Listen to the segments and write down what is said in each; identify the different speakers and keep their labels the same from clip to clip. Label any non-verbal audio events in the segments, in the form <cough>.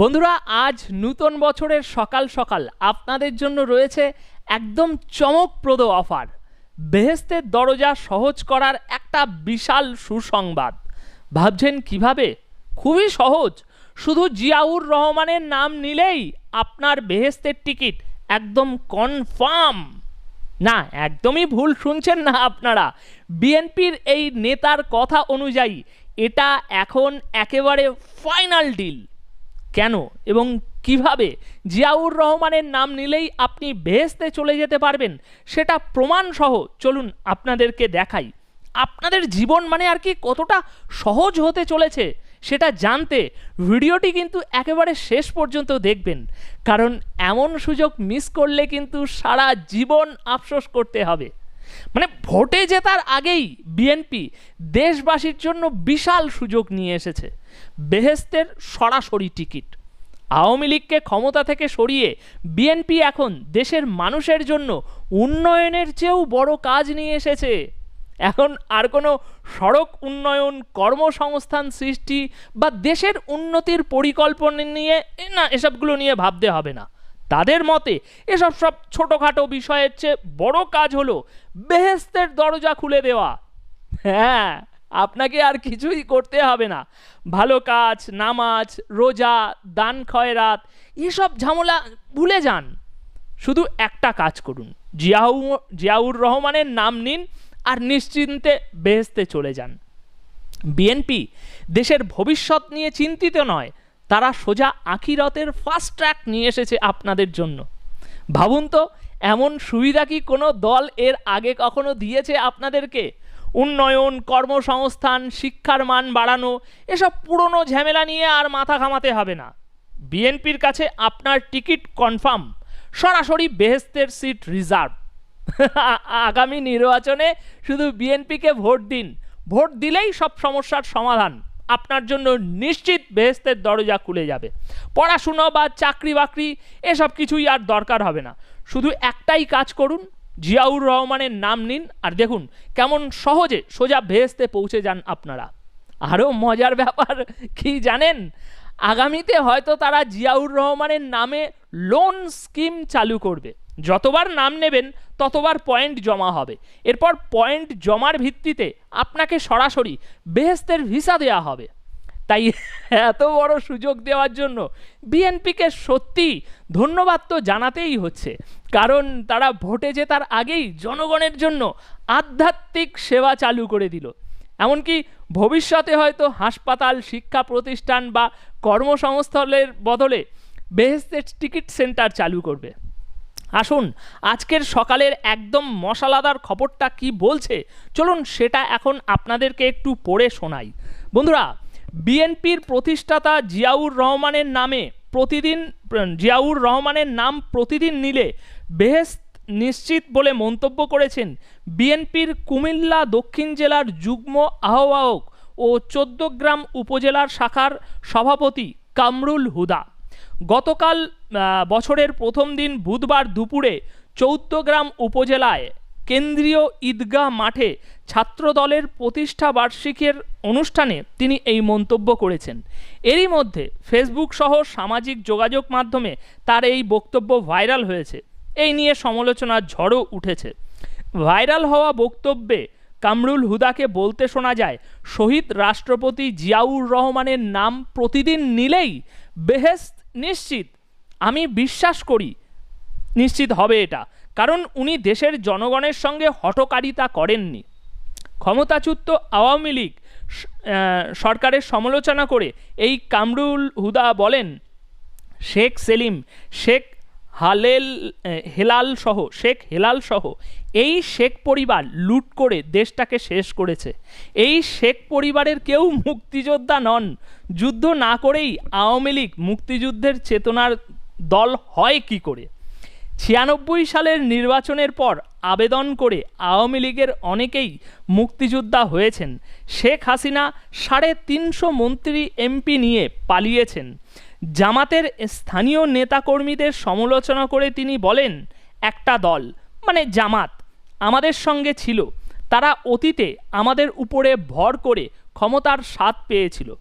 Speaker 1: বন্ধুরা, আজ নূতন বছরের সকাল সকাল আপনাদের জন্য রয়েছে একদম চমকপ্রদ অফার। বেহেস্তের দরজা সহজ করার একটা বিশাল সুসংবাদ। ভাবছেন কীভাবে? খুবই সহজ। শুধু জিয়াউর রহমানের নাম নিলেই আপনার বেহেস্তের টিকিট একদম কনফার্ম। না, একদমই ভুল শুনছেন না আপনারা। বিএনপির এই নেতার কথা অনুযায়ী এটা এখন একেবারে ফাইনাল ডিল। কেন এবং কীভাবে জিয়াউর রহমানের নাম নিলেই আপনি বেহেস্তে চলে যেতে পারবেন, সেটা প্রমাণসহ চলুন আপনাদেরকে দেখাই। আপনাদের জীবন মানে আর কি কতটা সহজ হতে চলেছে, সেটা জানতে ভিডিওটি কিন্তু একেবারে শেষ পর্যন্ত দেখবেন, কারণ এমন সুযোগ মিস করলে কিন্তু সারা জীবন আফসোস করতে হবে। মানে ভোটে জেতার আগেই বিএনপি দেশবাসীর জন্য বিশাল সুযোগ নিয়ে এসেছে। বেহেস্তের সরাসরি টিকিট। আওয়ামী লীগকে ক্ষমতা থেকে সরিয়ে বিএনপি এখন দেশের মানুষের জন্য উন্নয়নের চেয়েও বড় কাজ নিয়ে এসেছে। এখন আর কোনো সড়ক উন্নয়ন কর্মসংস্থান সৃষ্টি বা দেশের উন্নতির পরিকল্পনা নিয়ে না এসবগুলো নিয়ে ভাবতে হবে না। তাদের মতে, এসব সব ছোটোখাটো বিষয়ের চেয়ে বড় কাজ হলো বেহেস্তের দরজা খুলে দেওয়া। হ্যাঁ আপনাকে আর কিছুই করতে হবে না। ভালো কাজ, নামাজ, রোজা, দান খয়রাত এসব ঝামেলা ভুলে যান। শুধু একটা কাজ করুন জিয়াউ জিয়াউর রহমানের নাম নিন আর নিশ্চিন্তে বেহেস্তে চলে যান। বিএনপি দেশের ভবিষ্যৎ নিয়ে চিন্তিত নয় তারা সোজা আখিরতের ফাস্ট ট্র্যাক নিয়ে এসেছে আপনাদের জন্য। ভাবুন তো, এমন সুবিধা কি কোনো দল এর আগে কখনো দিয়েছে আপনাদেরকে? উন্নয়ন, কর্মসংস্থান, শিক্ষার মান বাড়ানো, এসব পুরনো ঝামেলা নিয়ে আর মাথা ঘামাতে হবে না। বিএনপির কাছে আপনার টিকিট কনফার্ম সরাসরি বেহেস্তের সিট রিজার্ভ <laughs> আগামী নির্বাচনে শুধু বিএনপিকে ভোট দিন, ভোট দিলেই সব সমস্যার সমাধান। আপনার জন্য নিশ্চিত বেহেস্তের দরজা খুলে যাবে। পড়াশুনো বা চাকরি বাকরি, এসব কিছুই আর দরকার হবে না। শুধু একটাই কাজ করুন, জিয়াউর রহমানের নাম নিন আর দেখুন কেমন সহজে সোজা বেহেস্তে পৌঁছে যান আপনারা। আরও মজার ব্যাপার, কি জানেন? আগামীতে হয়তো তারা জিয়াউর রহমানের নামে লোন স্কিম চালু করবে। যতবার নাম নেবেন, ততবার পয়েন্ট জমা হবে। এরপর পয়েন্ট জমার ভিত্তিতে আপনাকে সরাসরি বেহেস্তের ভিসা দেওয়া হবে। তাই এত বড় সুযোগ দেওয়ার জন্য বিএনপিকে সত্যি ধন্যবাদ তো জানাতেই হচ্ছে। কারণ তারা ভোটে জেতার আগেই জনগণের জন্য আধ্যাত্মিক সেবা চালু করে দিল। এমনকি ভবিষ্যতে হয়তো হাসপাতাল, শিক্ষা প্রতিষ্ঠান বা কর্মসংস্থানের বদলে বেহেস্তের টিকিট সেন্টার চালু করবে। আসুন, আজকের সকালের একদম মশালাদার খবরটা কি বলছে? চলুন সেটা এখন আপনাদেরকে একটু পড়ে শোনাই। বন্ধুরা, বিএনপির প্রতিষ্ঠাতা জিয়াউর রহমানের নামে প্রতিদিন, জিয়াউর রহমানের নাম প্রতিদিন নিলে বেহেস্ত নিশ্চিত বলে মন্তব্য করেছেন বিএনপির কুমিল্লা দক্ষিণ জেলার যুগ্ম আহ্বায়ক ও চোদ্দগ্রাম উপজেলার শাখার সভাপতি কামরুল হুদা। গতকাল বছরের প্রথম দিন বুধবার দুপুরে চৌদ্দগ্রাম উপজেলায় কেন্দ্রীয় ঈদগাহ মাঠে ছাত্রদলের প্রতিষ্ঠা বার্ষিকীর অনুষ্ঠানে তিনি এই মন্তব্য করেছেন। এরই মধ্যে ফেসবুক সহ সামাজিক যোগাযোগ মাধ্যমে তার এই বক্তব্য ভাইরাল হয়েছে। এই নিয়ে সমালোচনার ঝড়ও উঠেছে। ভাইরাল হওয়া বক্তব্যে কামরুল হুদাকে বলতে শোনা যায়, শহীদ রাষ্ট্রপতি জিয়াউর রহমানের নাম প্রতিদিন নিলেই বেহেস্ত নিশ্চিত। আমি বিশ্বাস করি, নিশ্চিত হবে এটা। কারণ উনি দেশের জনগণের সঙ্গে হটকারিতা করেননি। ক্ষমতাচ্যুত আওয়ামী লীগ সরকারের সমালোচনা করে এই কামরুল হুদা বলেন, শেখ সেলিম, শেখ হালেল হেলাল সহ, শেখ হেলাল সহ, এই শেখ পরিবার লুট করে দেশটাকে শেষ করেছে। এই শেখ পরিবারের কেউ মুক্তিযোদ্ধা নন। যুদ্ধ না করেই আওয়ামী লীগ মুক্তিযুদ্ধের চেতনার দল হয় কি করে? ছিয়ানব্বই সালের নির্বাচনের পর আবেদন করে আওয়ামী লীগের অনেকেই মুক্তিযোদ্ধা হয়েছেন। শেখ হাসিনা সাড়ে তিনশো মন্ত্রী এমপি নিয়ে পালিয়েছেন। জামাতের স্থানীয় নেতাকর্মীদের সমালোচনা করে তিনি বলেন, একটা দল মানে জামাত, আমাদের সঙ্গে ছিল। তারা অতীতে আমাদের উপরে ভর করে ক্ষমতার স্বাদ পেয়েছিল।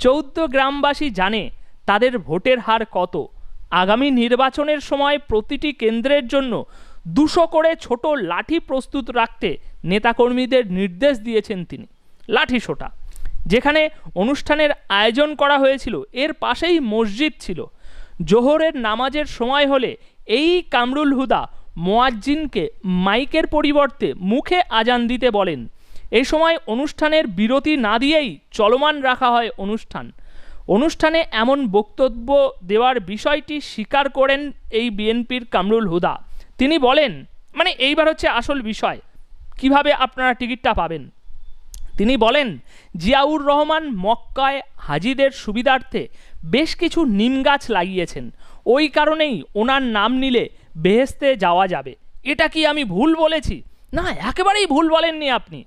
Speaker 1: চৌদ্দ গ্রামবাসী জানে তাদের ভোটের হার কত। আগামী নির্বাচনের সময় প্রতিটি কেন্দ্রের জন্য দুশো করে ছোট লাঠি প্রস্তুত রাখতে নেতাকর্মীদের নির্দেশ দিয়েছেন তিনি। লাঠি সোটা যেখানে অনুষ্ঠানের আয়োজন করা হয়েছিল, এর পাশেই মসজিদ ছিল। জোহরের নামাজের সময় হলে এই কামরুল হুদা মোয়াজ্জিনকে মাইকের পরিবর্তে মুখে আজান দিতে বলেন। এই সময় অনুষ্ঠানের বিরতি না দিয়েই চলমান রাখা হয় অনুষ্ঠান। অনুষ্ঠানে এমন বক্তব্য দেওয়ার বিষয়টি স্বীকার করেন এই বিএনপির কামরুল হুদা। তিনি বলেন মানে এইবার হচ্ছে আসল বিষয়। কীভাবে আপনারা টিকিটটা পাবেন? তিনি বলেন, জিয়াউর রহমান মক্কায় হাজিদের সুবিধার্থে বেশ কিছু নিম গাছ লাগিয়েছেন। ওই কারণেই ওনার নাম নিলে বেহেস্তে যাওয়া যাবে। এটা কি আমি ভুল বলেছি? না, একেবারেই ভুল বলেননি আপনি।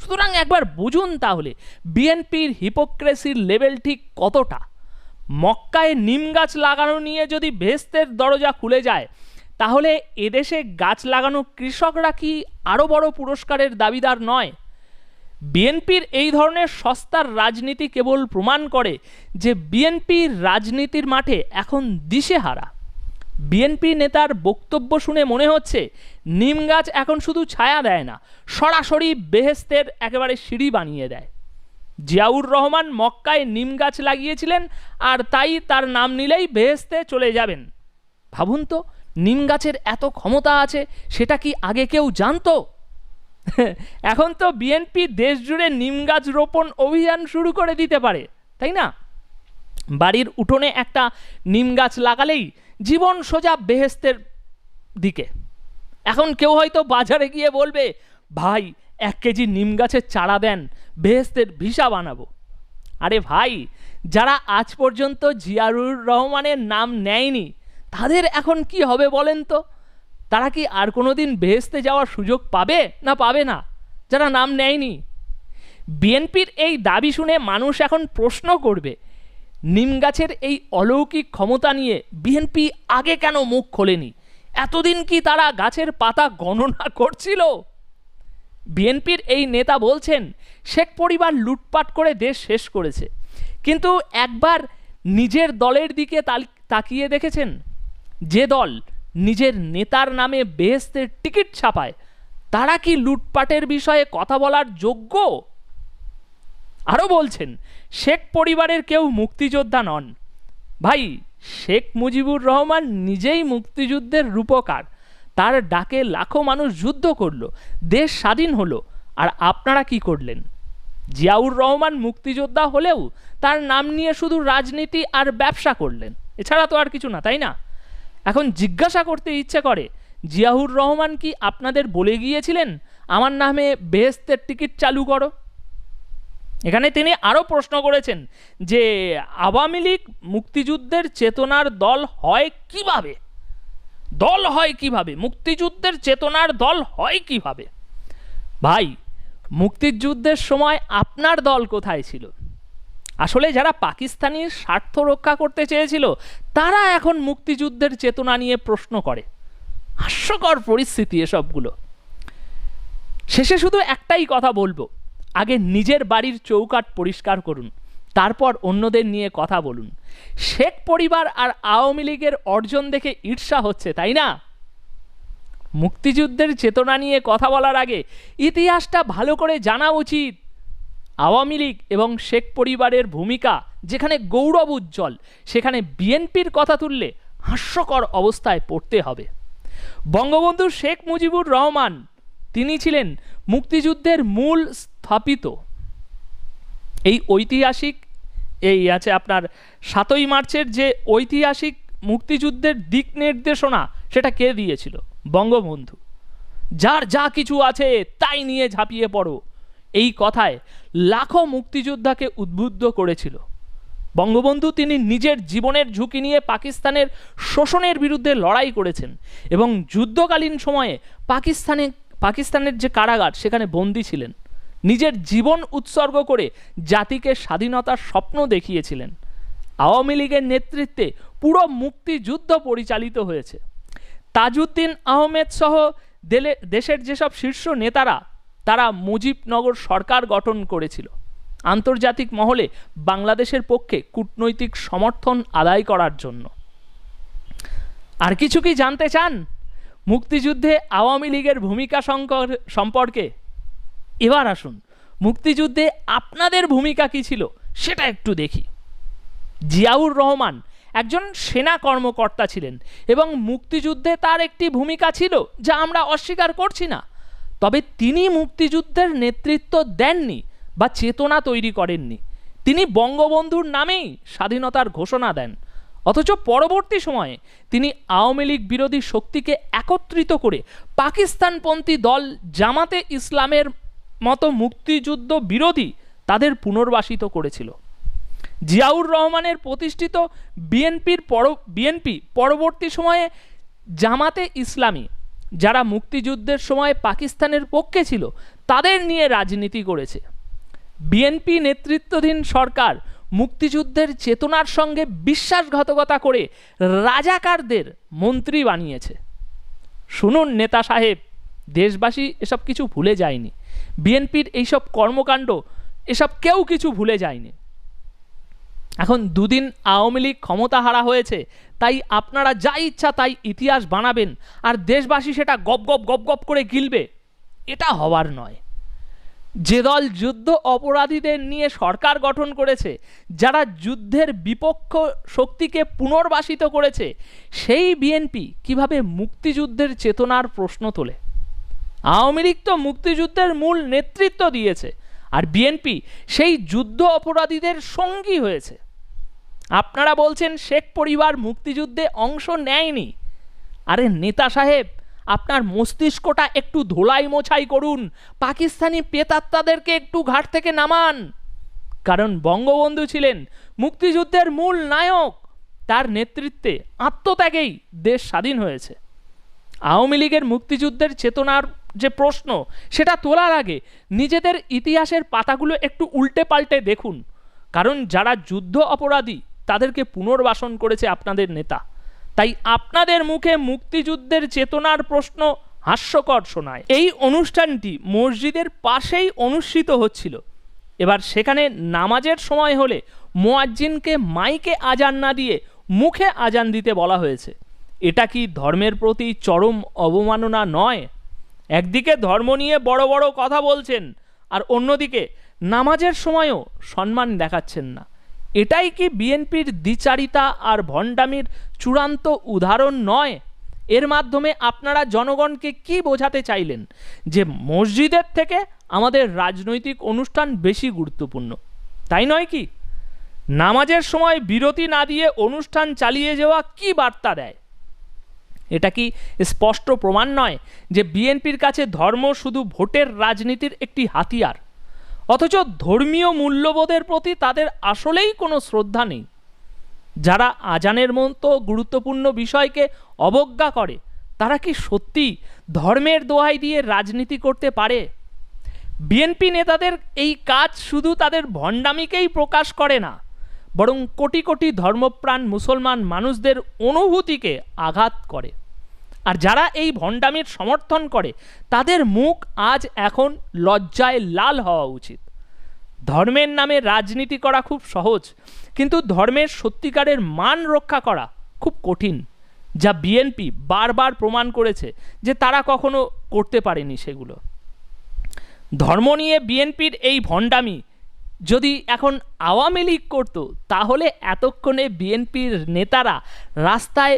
Speaker 1: সুতরাং একবার বুঝুন তাহলে, বিএনপির হিপোক্রেসির লেভেল ঠিক কতটা? মক্কায় নিম গাছ লাগানো নিয়ে যদি বেহেস্তের দরজা খুলে যায়, তাহলে এদেশে গাছ লাগানো কৃষকরা কি আরও বড় পুরস্কারের দাবিদার নয়? বিএনপির এই ধরনের সস্তার রাজনীতি কেবল প্রমাণ করে যে বিএনপির রাজনীতির মাঠে এখন দিশেহারা। বিএনপি নেতার বক্তব্য শুনে মনে হচ্ছে নিম গাছ এখন শুধু ছায়া দেয় না, সরাসরি বেহেস্তের একেবারে সিঁড়ি বানিয়ে দেয়। জিয়াউর রহমান মক্কায় নিম গাছ লাগিয়েছিলেন আর তাই তার নাম নিলেই বেহেস্তে চলে যাবেন। ভাবুন তো, নিম গাছের এত ক্ষমতা আছে, সেটা কি আগে কেউ জানতো? <laughs> এখন তো বিএনপি দেশ জুড়ে নিম গাছ রোপণ অভিযান শুরু করে দিতে পারে, তাই না? বাড়ির উঠোনে একটা নিম গাছ লাগালেই জীবন সোজা বেহেস্তের দিকে। এখন কেউ হয়তো বাজারে গিয়ে বলবে, ভাই, এক কেজি নিম গাছের চারা দেন, বেহেস্তের ভিসা বানাবো। আরে ভাই, যারা আজ পর্যন্ত জিয়ারুর রহমানের নাম নেয়নি, তাদের এখন কি হবে বলেন তো? তারা কি আর কোনো দিন বেহেস্তে যাওয়ার সুযোগ পাবে না পাবে না? যারা নাম নেয়নি। বিএনপির এই দাবি শুনে মানুষ এখন প্রশ্ন করবে, নিম গাছের এই অলৌকিক ক্ষমতা নিয়ে বিএনপি আগে কেন মুখ খোলেনি? এতদিন কি তারা গাছের পাতা গণনা করছিল? বিএনপির এই নেতা বলছেন, শেখ পরিবার লুটপাট করে দেশ শেষ করেছে। কিন্তু একবার নিজের দলের দিকে তাকিয়ে দেখেছেন? যে দল নিজের নেতার নামে বেহেস্তের টিকিট ছাপায়। তারা কি লুটপাটের বিষয়ে কথা বলার যোগ্য? আরও বলছেন, শেখ পরিবারের কেউ মুক্তিযোদ্ধা নন। ভাই, শেখ মুজিবুর রহমান নিজেই মুক্তিযুদ্ধের রূপকার। তার ডাকে লাখো মানুষ যুদ্ধ করল, দেশ স্বাধীন হলো। আর আপনারা কি করলেন? জিয়াউর রহমান মুক্তিযোদ্ধা হলেও তার নাম নিয়ে শুধু রাজনীতি আর ব্যবসা করলেন। এছাড়া তো আর কিছু না, তাই না? এখন জিজ্ঞাসা করতে ইচ্ছে করে, জিয়াউর রহমান কি আপনাদের বলে গিয়েছিলেন, আমার নামে বেহেস্তের টিকিট চালু করো? এখানে তিনি আরও প্রশ্ন করেছেন যে, আওয়ামী লীগ মুক্তিযুদ্ধের চেতনার দল হয় কীভাবে? দল হয় কীভাবে? মুক্তিযুদ্ধের চেতনার দল হয় কীভাবে? ভাই, মুক্তিযুদ্ধের সময় আপনার দল কোথায় ছিল? আসলে যারা পাকিস্তানির স্বার্থ রক্ষা করতে চেয়েছিল, তারা এখন মুক্তিযুদ্ধের চেতনা নিয়ে প্রশ্ন করে। হাস্যকর পরিস্থিতি এসবগুলো। শেষে শুধু একটাই কথা বলব, আগে নিজের বাড়ির চৌকাট পরিষ্কার করুন, তারপর অন্যদের নিয়ে কথা বলুন। শেখ পরিবার আর আওয়ামী লীগের অর্জন দেখে ঈর্ষা হচ্ছে, তাই না? মুক্তিযুদ্ধের চেতনা নিয়ে কথা বলার আগে ইতিহাসটা ভালো করে জানা উচিত। আওয়ামী লীগ এবং শেখ পরিবারের ভূমিকা যেখানে গৌরব উজ্জ্বল, সেখানে বিএনপির কথা তুললে হাস্যকর অবস্থায় পড়তে হবে। বঙ্গবন্ধু শেখ মুজিবুর রহমান, তিনি ছিলেন মুক্তিযুদ্ধের মূল স্থাপিত। এই ঐতিহাসিক, এই আছে আপনার সাতই মার্চের যে ঐতিহাসিক মুক্তিযুদ্ধের দিক নির্দেশনা, সেটা কে দিয়েছিল? বঙ্গবন্ধু। যার যা কিছু আছে তাই নিয়ে ঝাঁপিয়ে পড়ো। এই কথায় লাখো মুক্তিযোদ্ধাকে উদ্বুদ্ধ করেছিল। বঙ্গবন্ধু তিনি নিজের জীবনের ঝুঁকি নিয়ে পাকিস্তানের শোষণের বিরুদ্ধে লড়াই করেছেন এবং যুদ্ধকালীন সময়ে পাকিস্তানে, পাকিস্তানের যে কারাগার, সেখানে বন্দী ছিলেন। নিজের জীবন উৎসর্গ করে জাতিকে স্বাধীনতার স্বপ্ন দেখিয়েছিলেন। আওয়ামী লীগের নেতৃত্বে পুরো মুক্তিযুদ্ধ পরিচালিত হয়েছে। তাজউদ্দিন আহমেদ সহ দেশের যেসব শীর্ষ নেতারা তারা মুজিবনগর সরকার গঠন করেছিল। আন্তর্জাতিক মহলে বাংলাদেশের পক্ষে কূটনৈতিক সমর্থন আদায় করার জন্য। আর কিছু কি জানতে চান? মুক্তিযুদ্ধে আওয়ামী লীগের ভূমিকা সম্পর্কে? এবার আসুন, মুক্তিযুদ্ধে আপনাদের ভূমিকা কী ছিল সেটা একটু দেখি। জিয়াউর রহমান একজন সেনা কর্মকর্তা ছিলেন এবং মুক্তিযুদ্ধে তার একটি ভূমিকা ছিল যা আমরা অস্বীকার করছি না। তবে তিনি মুক্তিযুদ্ধের নেতৃত্ব দেননি বা চেতনা তৈরি করেননি। তিনি বঙ্গবন্ধুর নামেই স্বাধীনতার ঘোষণা দেন। অথচ পরবর্তী সময়ে তিনি আওয়ামী লীগ বিরোধী শক্তিকে একত্রিত করে পাকিস্তানপন্থী দল জামাতে ইসলামের মতো মুক্তিযুদ্ধ বিরোধী তাদের পুনর্বাসিত করেছিল। জিয়াউর রহমানের প্রতিষ্ঠিত বিএনপির পর, বিএনপি পরবর্তী সময়ে জামাতে ইসলামী যারা মুক্তিযুদ্ধের সময় পাকিস্তানের পক্ষে ছিল, তাদের নিয়ে রাজনীতি করেছে। বিএনপি নেতৃত্বাধীন সরকার মুক্তিযুদ্ধের চেতনার সঙ্গে বিশ্বাসঘাতকতা করে রাজাকারদের মন্ত্রী বানিয়েছে। শুনুন নেতা সাহেব, দেশবাসী এসব কিছু ভুলে যায়নি। বিএনপির এইসব কর্মকাণ্ড, এসব কেউ কিছু ভুলে যায়নি। এখন দুদিন আওয়ামী লীগ ক্ষমতা হারা হয়েছে, তাই আপনারা যা ইচ্ছা তাই ইতিহাস বানাবেন, আর দেশবাসী সেটা গপ গপ গপ গপ করে গিলবে। এটা হওয়ার নয়। যে দল যুদ্ধ অপরাধীদের নিয়ে সরকার গঠন করেছে, যারা যুদ্ধের বিপক্ষ শক্তিকে পুনর্বাসিত করেছে, সেই বিএনপি কীভাবে মুক্তিযুদ্ধের চেতনার প্রশ্ন তোলে? আওয়ামী লীগ তো মুক্তিযুদ্ধের মূল নেতৃত্ব দিয়েছে আর বিএনপি সেই যুদ্ধ অপরাধীদের সঙ্গী হয়েছে। আপনারা বলছেন শেখ পরিবার মুক্তিযুদ্ধে অংশ নেয়নি। আরে নেতা সাহেব, আপনার মস্তিষ্কটা একটু ধোলাই মোছাই করুন, পাকিস্তানি পেতাত্তাদেরকে একটু ঘাট থেকে নামান। কারণ বঙ্গবন্ধু ছিলেন মুক্তিযুদ্ধের মূল নায়ক, তার নেতৃত্বে আত্মত্যাগেই দেশ স্বাধীন হয়েছে। আওয়ামী লীগের মুক্তিযুদ্ধের চেতনার যে প্রশ্ন, সেটা তোলার আগে নিজেদের ইতিহাসের পাতাগুলো একটু উল্টে পাল্টে দেখুন। কারণ যারা যুদ্ধ অপরাধী, তাদেরকে পুনর্বাসন করেছে আপনাদের নেতা। তাই আপনাদের মুখে মুক্তিযুদ্ধের চেতনার প্রশ্ন হাস্যকর শোনায়। এই অনুষ্ঠানটি মসজিদের পাশেই অনুষ্ঠিত হচ্ছিল। এবার সেখানে নামাজের সময় হলে মোয়াজ্জিনকে মাইকে আজান না দিয়ে মুখে আজান দিতে বলা হয়েছে। এটা কি ধর্মের প্রতি চরম অবমাননা নয়? একদিকে ধর্ম নিয়ে বড় বড় কথা বলছেন, আর অন্যদিকে নামাজের সময়ও সম্মান দেখাচ্ছেন না। এটাই কি বিএনপির দ্বিচারিতা আর ভণ্ডামির চূড়ান্ত উদাহরণ নয়? এর মাধ্যমে আপনারা জনগণকে কি বোঝাতে চাইলেন? যে মসজিদের থেকে আমাদের রাজনৈতিক অনুষ্ঠান বেশি গুরুত্বপূর্ণ, তাই নয় কি? নামাজের সময় বিরতি না দিয়ে অনুষ্ঠান চালিয়ে যাওয়া কি বার্তা দেয়? এটা কি স্পষ্ট প্রমাণ নয় যে বিএনপির কাছে ধর্ম শুধু ভোটের রাজনীতির একটি হাতিয়ার? অথচ ধর্মীয় মূল্যবোধের প্রতি তাদের আসলেই কোনো শ্রদ্ধা নেই। যারা আজানের মতো গুরুত্বপূর্ণ বিষয়কে অবজ্ঞা করে, তারা কি সত্যি ধর্মের দোহাই দিয়ে রাজনীতি করতে পারে? বিএনপি নেতাদের এই কাজ শুধু তাদের ভণ্ডামিকেই প্রকাশ করে না, বরং কোটি কোটি ধর্মপ্রাণ মুসলমান মানুষদের অনুভূতিকে আঘাত করে। আর যারা এই ভণ্ডামির সমর্থন করে, তাদের মুখ আজ এখন লজ্জায় লাল হওয়া উচিত। ধর্মের নামে রাজনীতি করা খুব সহজ, কিন্তু ধর্মের সত্যিকারের মান রক্ষা করা খুব কঠিন, যা বিএনপি বারবার প্রমাণ করেছে যে তারা কখনো করতে পারেনি সেগুলো। ধর্ম নিয়ে বিএনপির এই ভণ্ডামি যদি এখন আওয়ামী লীগ করতো, তাহলে এতক্ষণে বিএনপির নেতারা রাস্তায়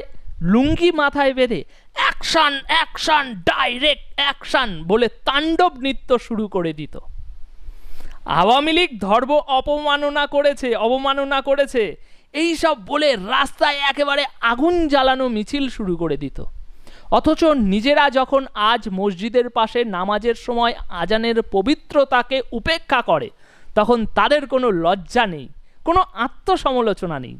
Speaker 1: লুঙ্গি মাথায় বেঁধে, অ্যাকশন অ্যাকশন, ডাইরেক্ট অ্যাকশন বলে তাণ্ডব নৃত্য শুরু করে দিত। আওয়ামী লীগ ধর্ম অপমাননা করেছে, অবমাননা করেছে। এই সব বলে রাস্তায় একেবারে আগুন জ্বালানো মিছিল শুরু করে দিত। অথচ নিজেরা যখন আজ মসজিদের পাশে নামাজের সময় আজানের পবিত্রতাকে উপেক্ষা করে, তখন তাদের কোনো লজ্জা নেই, কোনো আত্মসমালোচনা নেই।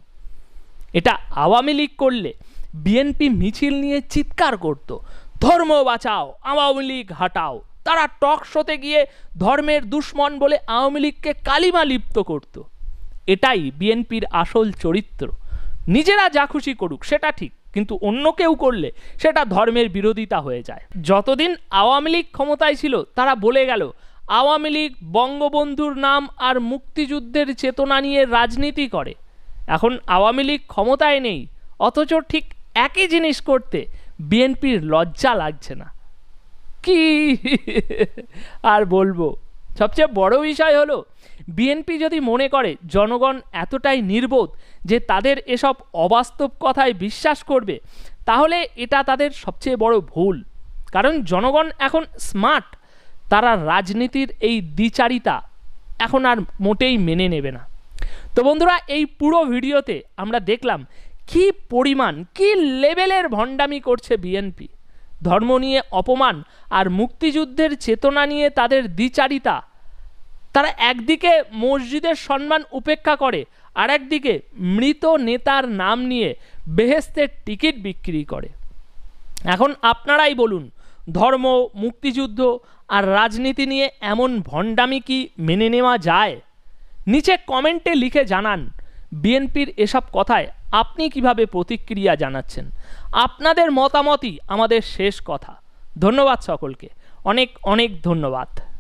Speaker 1: এটা আওয়ামী লীগ করলে বিএনপি মিছিল নিয়ে চিৎকার করত। ধর্ম বাঁচাও, আওয়ামী লীগ হাটাও। তারা টক শোতে গিয়ে ধর্মের দুশ্মন বলে আওয়ামী লীগকে কালিমা লিপ্ত করত। এটাই বিএনপির আসল চরিত্র। নিজেরা যা খুশি করুক, সেটা ঠিক, কিন্তু অন্য কেউ করলে সেটা ধর্মের বিরোধিতা হয়ে যায়। যতদিন আওয়ামী লীগ ক্ষমতায় ছিল, তারা বলে গেল, আওয়ামী লীগ বঙ্গবন্ধুর নাম আর মুক্তিযুদ্ধের চেতনা নিয়ে রাজনীতি করে। এখন আওয়ামী লীগ ক্ষমতায় নেই, অথচ ঠিক একই জিনিস করতে বিএনপির লজ্জা লাগছে না। কি আর বলব? সবচেয়ে বড় বিষয় হলো, বিএনপি যদি মনে করে জনগণ এতটাই নির্বোধ যে তাদের এসব অবাস্তব কথায় বিশ্বাস করবে, তাহলে এটা তাদের সবচেয়ে বড় ভুল। কারণ জনগণ এখন স্মার্ট, তারা রাজনীতির এই দ্বিচারিতা এখন আর মোটেই মেনে নেবে না। তো বন্ধুরা, এই পুরো ভিডিওতে আমরা দেখলাম কি পরিমাণ, কি লেভেলের ভণ্ডামি করছে বিএনপি ধর্ম নিয়ে অপমান আর মুক্তিযুদ্ধের চেতনা নিয়ে তাদের দ্বিচারিতা। তারা একদিকে মসজিদের সম্মান উপেক্ষা করে আর একদিকে মৃত নেতার নাম নিয়ে বেহেস্তের টিকিট বিক্রি করে। এখন আপনারাই বলুন, ধর্ম, মুক্তিযুদ্ধ আর রাজনীতি নিয়ে এমন ভণ্ডামি কি মেনে নেওয়া যায়? নিচে কমেন্টে লিখে জানান। বিএনপির এসব কথায় আপনি কীভাবে প্রতিক্রিয়া জানাচ্ছেন? আপনাদের মতামতই আমাদের শেষ কথা। ধন্যবাদ সকলকে। অনেক অনেক ধন্যবাদ।